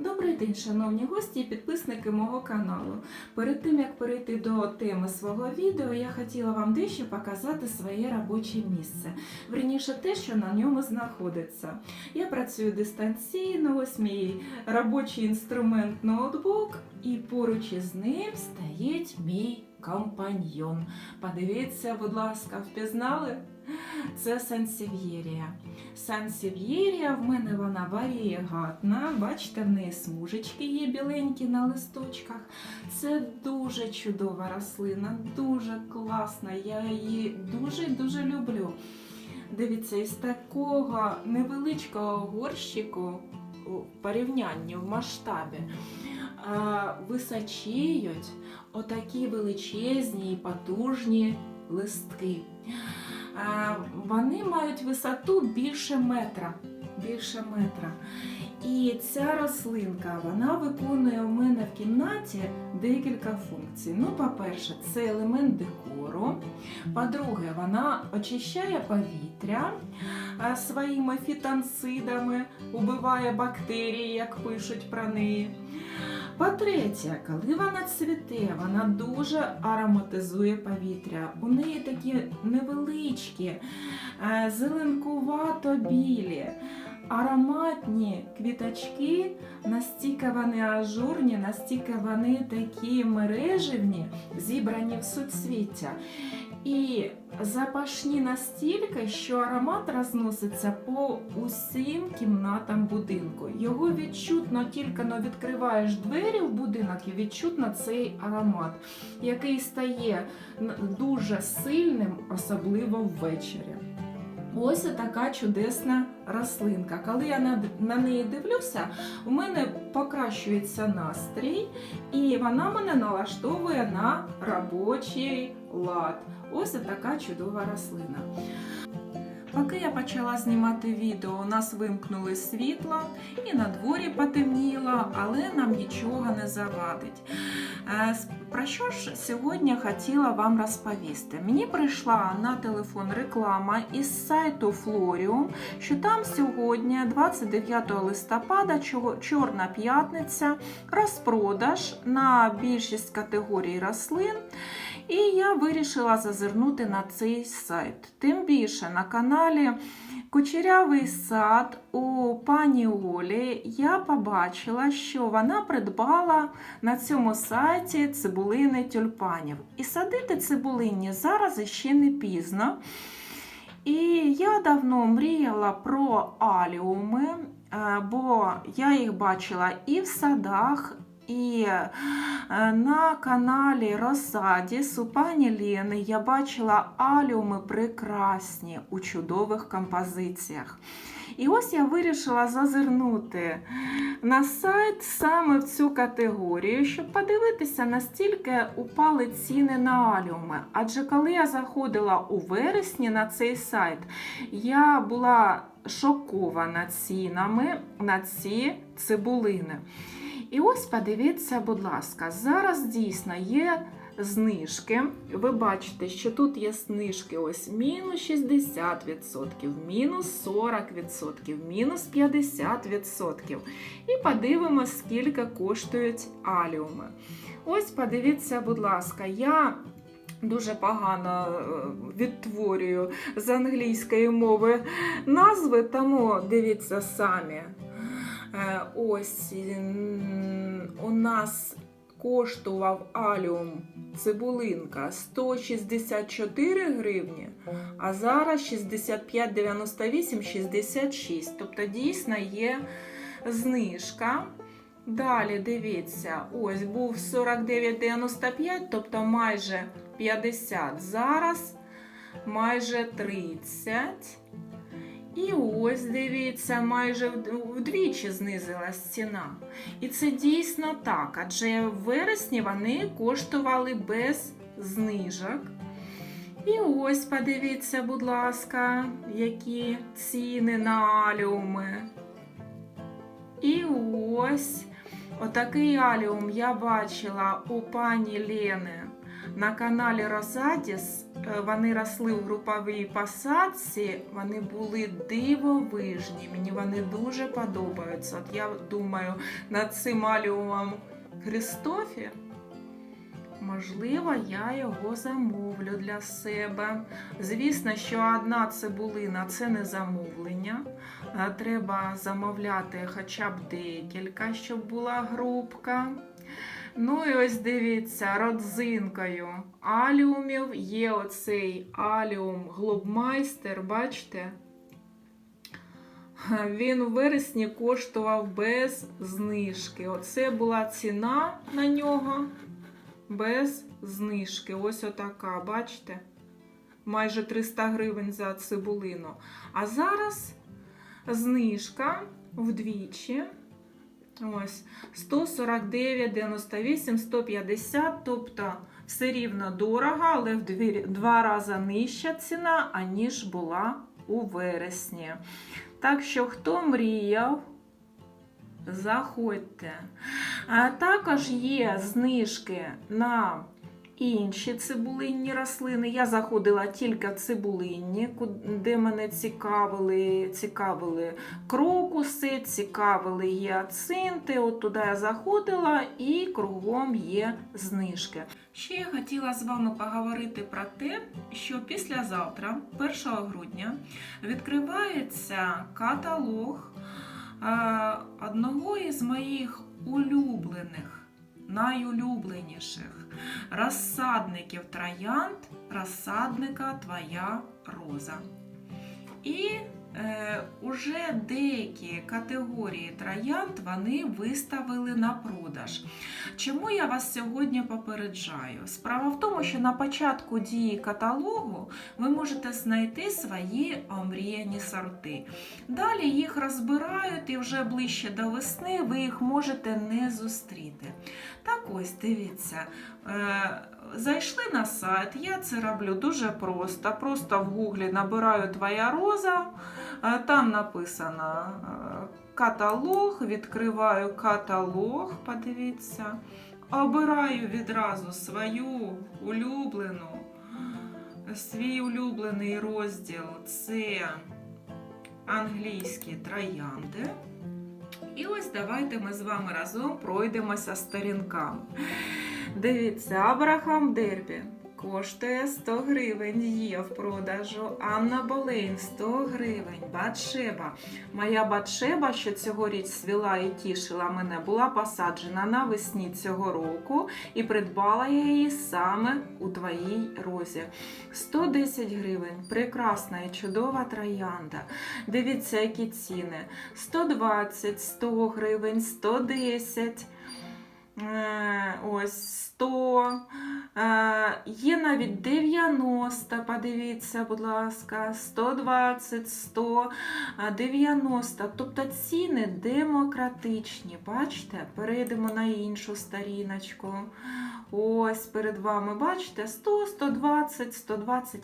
Добрий день, шановні гості і підписники мого каналу. Перед тим як перейти до теми свого відео, я хотіла вам дещо показати своє робоче місце. Верніше те, що на ньому знаходиться. Я працюю дистанційно, ось мій робочий інструмент ноутбук, і поруч із ним стоїть мій компаньйон. Подивіться, будь ласка, впізнали? Це сансів'єрія. Сансів'єрія в мене вона варієгатна. Бачите, в неї смужечки є біленькі на листочках. Це дуже чудова рослина, дуже класна. Я її дуже дуже люблю. Дивіться, із такого невеличкого горщику у порівнянні в масштабі височіють отакі величезні і потужні листки. Вони мають висоту більше метра. Більше метра. І ця рослинка вона виконує у мене в кімнаті декілька функцій. Ну, по-перше, це елемент декору. По-друге, вона очищає повітря своїми фітонцидами, убиває бактерії, як пишуть про неї. По-третє, коли вона цвіте, вона дуже ароматизує повітря. У неї такі невеличкі, е, зеленкувато білі, ароматні квіточки, настільки вони ажурні, настільки вони такі мереживні, зібрані в суцвіття. І запашні настільки, що аромат розноситься по усім кімнатам будинку. Його відчутно тільки но відкриваєш двері в будинок і відчутно цей аромат, який стає дуже сильним, особливо ввечері. Ось така чудесна рослинка. Коли я на, неї дивлюся, у мене покращується настрій, і вона мене налаштовує на робочий лад. Ось така чудова рослина. Поки я почала знімати відео, у нас вимкнули світло і на дворі потемніло, але нам нічого не завадить. Е, Про що ж сьогодні хотіла вам розповісти? Мені прийшла на телефон реклама із сайту Florium, що там сьогодні, 29 листопада, Чорна п'ятниця, розпродаж на більшість категорій рослин. І я вирішила зазирнути на цей сайт. Тим більше на каналі Кучерявий сад у пані Олі я побачила, що вона придбала на цьому сайті цибулини тюльпанів. І садити цибулині зараз іще не пізно. І я давно мріяла про аліуми, е, бо я їх бачила і в садах, і е, на каналі Росадіс у пані Лєни я бачила аліуми прекрасні у чудових композиціях. І ось я вирішила зазирнути на сайт саме в цю категорію, щоб подивитися, настільки упали ціни на аліуми. Адже коли я заходила у вересні на цей сайт, я була шокована цінами на ці цибулини. І ось подивіться, будь ласка, зараз дійсно є знижки. Ви бачите, що тут є знижки ось мінус 60%, мінус 40%, мінус 50%. І подивимося, скільки коштують аліуми. Ось подивіться, будь ласка, я. Дуже погано е, відтворюю з англійської мови назви, тому дивіться самі. Е, Ось у нас коштував аліум цибулинка 164 гривні, а зараз 65,98 66. Тобто дійсно є знижка. Далі дивіться, ось був 49,95, тобто майже 50. Зараз майже 30. І ось дивіться, майже вдвічі знизилась ціна. І це дійсно так, адже в вересні вони коштували без знижок. І ось подивіться, будь ласка, які ціни на аліуми. І ось отакий аліум я бачила у пані Лени на каналі Росатіс е, вони росли у груповій посадці, вони були дивовижні. Мені вони дуже подобаються. От я думаю, над цим аліумом Христофі. Можливо, я його замовлю для себе. Звісно, що одна цибулина це не замовлення. Е, Треба замовляти хоча б декілька, щоб була грубка. Ну і ось дивіться, родзинкою аліумів є оцей аліум Глобмайстер, бачите? Він у вересні коштував без знижки. Оце була ціна на нього без знижки. Ось отака, бачите? Майже 300 гривень за цибулину. А зараз знижка вдвічі. Ось 149, 98, 150, тобто все рівно дорого, але в два рази нижча ціна, аніж була у вересні. Так що, хто мріяв, заходьте. А також є знижки на інші цибулинні рослини. Я заходила тільки в цибулинні, де мене цікавили, цікавили крокуси, цікавили гіацинти. От туди я заходила і кругом є знижки. Ще я хотіла з вами поговорити про те, що післязавтра, 1 грудня, відкривається каталог одного із моїх улюблених, найулюбленіших розсадників троянд, розсадника Твоя роза. І уже деякі категорії троянд вони виставили на продаж. Чому я вас сьогодні попереджаю? Справа в тому, що на початку дії каталогу ви можете знайти свої омріяні сорти. Далі їх розбирають і вже ближче до весни ви їх можете не зустріти. Так ось, дивіться. Зайшли на сайт, я це роблю дуже просто. Просто в гуглі набираю твоя роза, е, там написано е, каталог, відкриваю каталог, подивіться, обираю відразу свою улюблену, свій улюблений розділ це англійські троянди. І ось давайте ми з вами разом пройдемося сторінками. Дивіться, Абрахам Дербі коштує 100 гривень, є в продажу. Анна Болейн 100 гривень. Батшеба. Моя Батшеба, що цьогоріч свіла і тішила мене, була посаджена навесні цього року і придбала я її саме у твоїй розі. 110 гривень. Прекрасна і чудова троянда. Дивіться, які ціни. 120, 100 гривень, 110. Е, Ось 100. Е, Є навіть 90, подивіться, будь ласка, 120, 100, е, 90. Тобто ціни демократичні. Бачите? Перейдемо на іншу сторіночку. Ось перед вами, бачите, 100, 120, 120.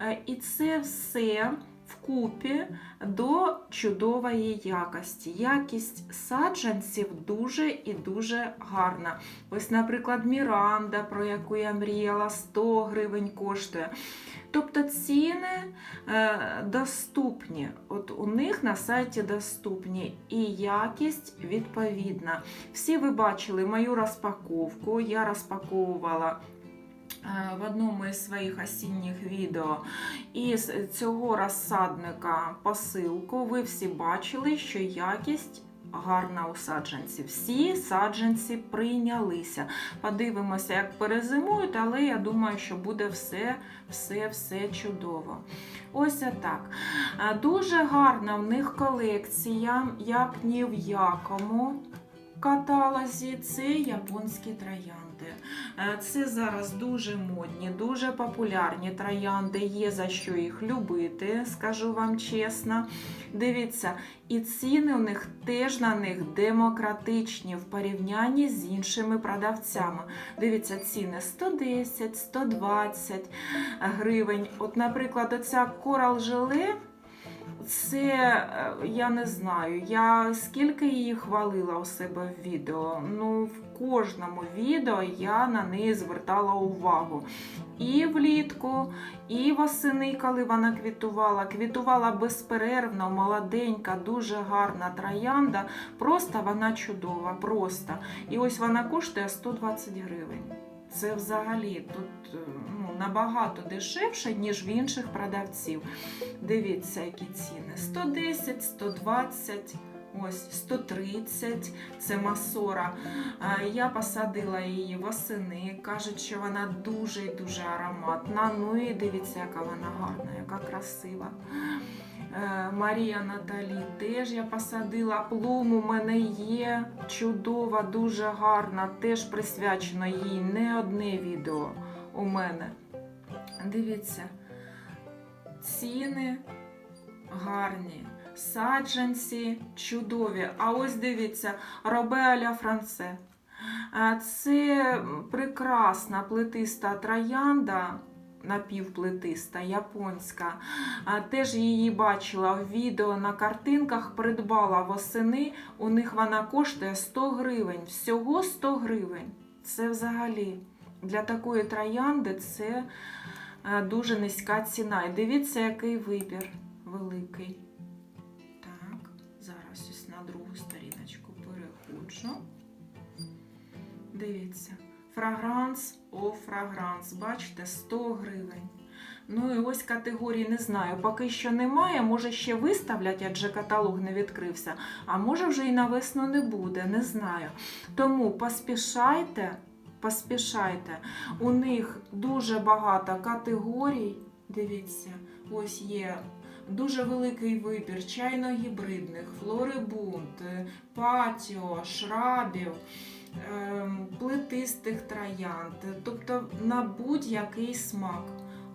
Е, І це все вкупі до чудової якості. Якість саджанців дуже і дуже гарна. Ось, наприклад, Міранда, про яку я мріяла, 100 гривень коштує. Тобто ціни е, доступні. От у них на сайті доступні і якість відповідна. Всі ви бачили мою розпаковку. Я розпаковувала в одному із своїх осінніх відео із цього розсадника посилку. Ви всі бачили, що якість. Гарна у саджанців. Всі саджанці прийнялися. Подивимося, як перезимують, але я думаю, що буде все, все, все чудово. Ось так. Дуже гарна в них колекція, як ні в якому каталозі. Це японські троянди. Е, Це зараз дуже модні, дуже популярні троянди. Є за що їх любити, скажу вам чесно. Дивіться, і ціни у них теж на них демократичні в порівнянні з іншими продавцями. Дивіться, ціни 110, 120 гривень. От, наприклад, оця корал желе. Це е, я не знаю. Я скільки її хвалила у себе в відео. Ну, в кожному відео я на неї звертала увагу. І влітку, і восени, коли вона квітувала. Квітувала безперервно, молоденька, дуже гарна троянда. Просто вона чудова, просто. І ось вона коштує 120 гривень. Це взагалі тут е, набагато дешевше, ніж в інших продавців. Дивіться, які ціни: 110, 120. Ось 130, це масора. Я посадила її восени. Кажуть, що вона дуже і дуже ароматна. Ну і дивіться, яка вона гарна, яка красива. Е, Марія Наталі теж я посадила. Плум у мене є. Чудова, дуже гарна. Теж присвячено їй не одне відео у мене. Дивіться, ціни гарні. Саджанці чудові. А ось дивіться, робе аля франце. Це прекрасна плетиста троянда, напівплетиста, японська. Теж її бачила в відео на картинках, придбала восени. У них вона коштує 100 гривень. Всього 100 гривень. Це взагалі для такої троянди це дуже низька ціна. І дивіться, який вибір великий. Так, зараз ось на другу сторіночку переходжу. Дивіться. Фрагранс о фрагранс. Бачите, 100 гривень. Ну і ось категорії не знаю. Поки що немає. Може ще виставлять, адже каталог не відкрився. А може вже і на весну не буде, не знаю. Тому поспішайте, поспішайте. У них дуже багато категорій. Дивіться, ось є дуже великий вибір чайно-гібридних, флорибунд, е, патіо, шрабів, ем, плетистих троянд, тобто на будь-який смак.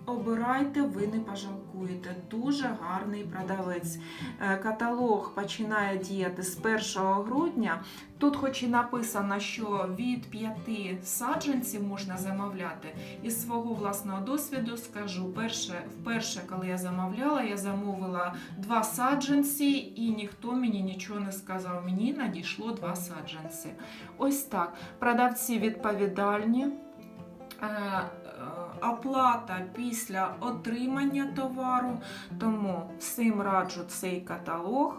Обирайте, ви не пожалкуєте. Дуже гарний продавець. Е, Каталог починає діяти з 1 грудня. Тут, хоч і написано, що від 5 саджанців можна замовляти. Із свого власного досвіду скажу, перше, вперше, коли я замовляла, я замовила два саджанці, і ніхто мені нічого не сказав. Мені надійшло два саджанці. Ось так. Продавці відповідальні. Оплата після отримання товару, тому всім раджу цей каталог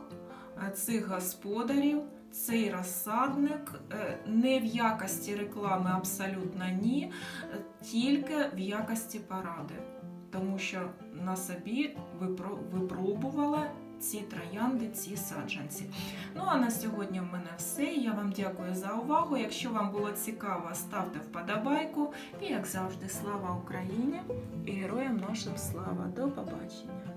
е, цих господарів, цей розсадник е, не в якості реклами абсолютно ні, е, тільки в якості поради. Тому що на собі випро- випробувала ці троянди, ці саджанці. Ну а на сьогодні в мене все. Я вам дякую за увагу. Якщо вам було цікаво, ставте вподобайку. І як завжди, слава Україні і героям нашим слава. До побачення!